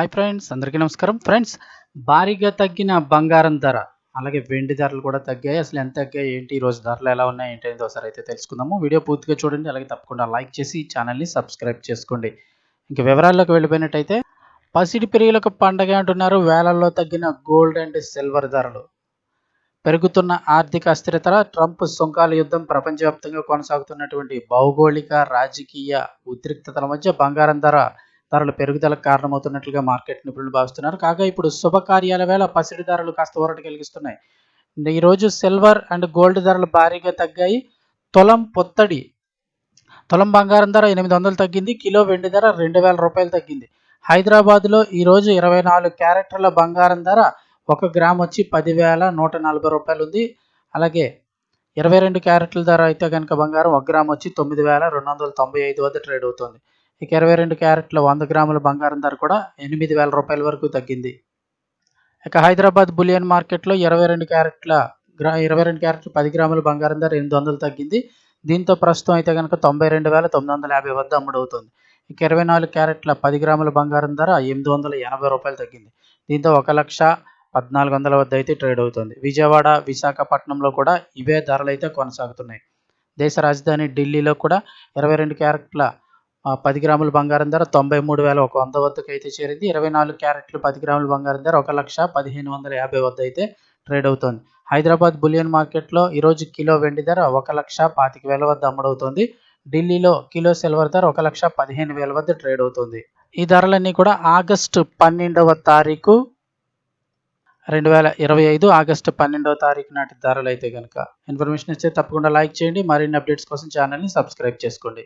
Hi friends అందరికీ నమస్కారం. Friends భారీగా తగ్గిన బంగారం ధర అలాగే వెండి ధరలు కూడా తగ్గాయి. అసలు ఎంత తగ్గాయి? ఏంటి? ఈ రోజు ధరలు ఎలా ఉన్నాయి? ఏంటి? అనేది ఒకసారి అయితే తెలుసుకుందాము. వీడియో పూర్తిగా చూడండి అలాగే తప్పకుండా లైక్ చేసి ఈ ఛానల్ని సబ్స్క్రైబ్ చేసుకోండి. ఇంకా వివరాల్లోకి వెళ్ళిపోయినట్టయితే పసిడి పెరుగులకు పండగ అంటున్నారు. వేలల్లో తగ్గిన గోల్డ్ అండ్ సిల్వర్ ధరలు. పెరుగుతున్న ఆర్థిక అస్థిరత ట్రంప్ సుంకాల యుద్ధం ప్రపంచవ్యాప్తంగా కొనసాగుతున్నటువంటి భౌగోళిక రాజకీయ ఉద్రిక్తతల మధ్య బంగారం ధర ధరలు పెరుగుదలకు కారణమవుతున్నట్లుగా మార్కెట్ నిపుణులు భావిస్తున్నారు. కాగా ఇప్పుడు శుభకార్యాల వేళ పసిడి ధరలు కాస్త ఊరట కలిగిస్తున్నాయి. ఈరోజు సిల్వర్ అండ్ గోల్డ్ ధరలు భారీగా తగ్గాయి. తొలం పొత్తడి తొలం బంగారం ధర ఎనిమిది వందలు తగ్గింది. కిలో వెండి ధర రెండు వేల రూపాయలు తగ్గింది. హైదరాబాద్లో ఈరోజు ఇరవై నాలుగు క్యారెక్టర్ల బంగారం ధర ఒక గ్రామ్ వచ్చి పదివేల నూట నలభై రూపాయలు ఉంది. అలాగే ఇరవై రెండు క్యారెట్ల ధర అయితే కనుక బంగారం ఒక గ్రామ్ వచ్చి తొమ్మిది వేల రెండు వందల తొంభై ఐదు వద్ద ట్రేడ్ అవుతుంది. ఇక ఇరవై రెండు క్యారెట్ల వంద గ్రాముల బంగారం ధర కూడా ఎనిమిది వేల రూపాయల వరకు తగ్గింది. ఇక హైదరాబాద్ బులియన్ మార్కెట్లో ఇరవై రెండు క్యారెట్ల గ్రా ఇరవై రెండు క్యారెట్లు పది గ్రాముల బంగారం ధర ఎనిమిది వందలు తగ్గింది. దీంతో ప్రస్తుతం అయితే కనుక తొంభై రెండు వేల తొమ్మిది వందల యాభై వద్ద అమ్ముడవుతుంది. ఇక ఇరవై నాలుగు క్యారెట్ల పది గ్రాముల బంగారం ధర ఎనిమిది వందల ఎనభై రూపాయలు తగ్గింది. దీంతో ఒక లక్ష పద్నాలుగు వందల వద్ద అయితే ట్రేడ్ అవుతుంది. విజయవాడ విశాఖపట్నంలో కూడా ఇవే ధరలు అయితే కొనసాగుతున్నాయి. దేశ రాజధాని ఢిల్లీలో కూడా ఇరవై రెండు క్యారెట్ల పది గ్రాముల బంగారం ధర తొంభై మూడు వేల ఒక వంద వద్దకు అయితే చేరింది. ఇరవై నాలుగు క్యారెట్లు పది గ్రాముల బంగారం ధర ఒక లక్ష పదిహేను వందల యాభై వద్ద అయితే ట్రేడ్ అవుతుంది. హైదరాబాద్ బులియన్ మార్కెట్లో ఈరోజు కిలో వెండి ధర ఒక లక్ష పాతిక వేల వద్ద అమ్ముడవుతోంది. ఢిల్లీలో కిలో సిల్వర్ ధర ఒక లక్ష పదిహేను వేల వద్ద ట్రేడ్ అవుతుంది. ఈ ధరలన్నీ కూడా ఆగస్టు పన్నెండవ తారీఖు రెండు వేల ఇరవై ఐదు ఆగస్టు పన్నెండవ తారీఖు నాటి ధరలు అయితే కనుక ఇన్ఫర్మేషన్ ఇస్తే తప్పకుండా లైక్ చేయండి. మరిన్ని అప్డేట్స్ కోసం ఛానల్ని సబ్స్క్రైబ్ చేసుకోండి.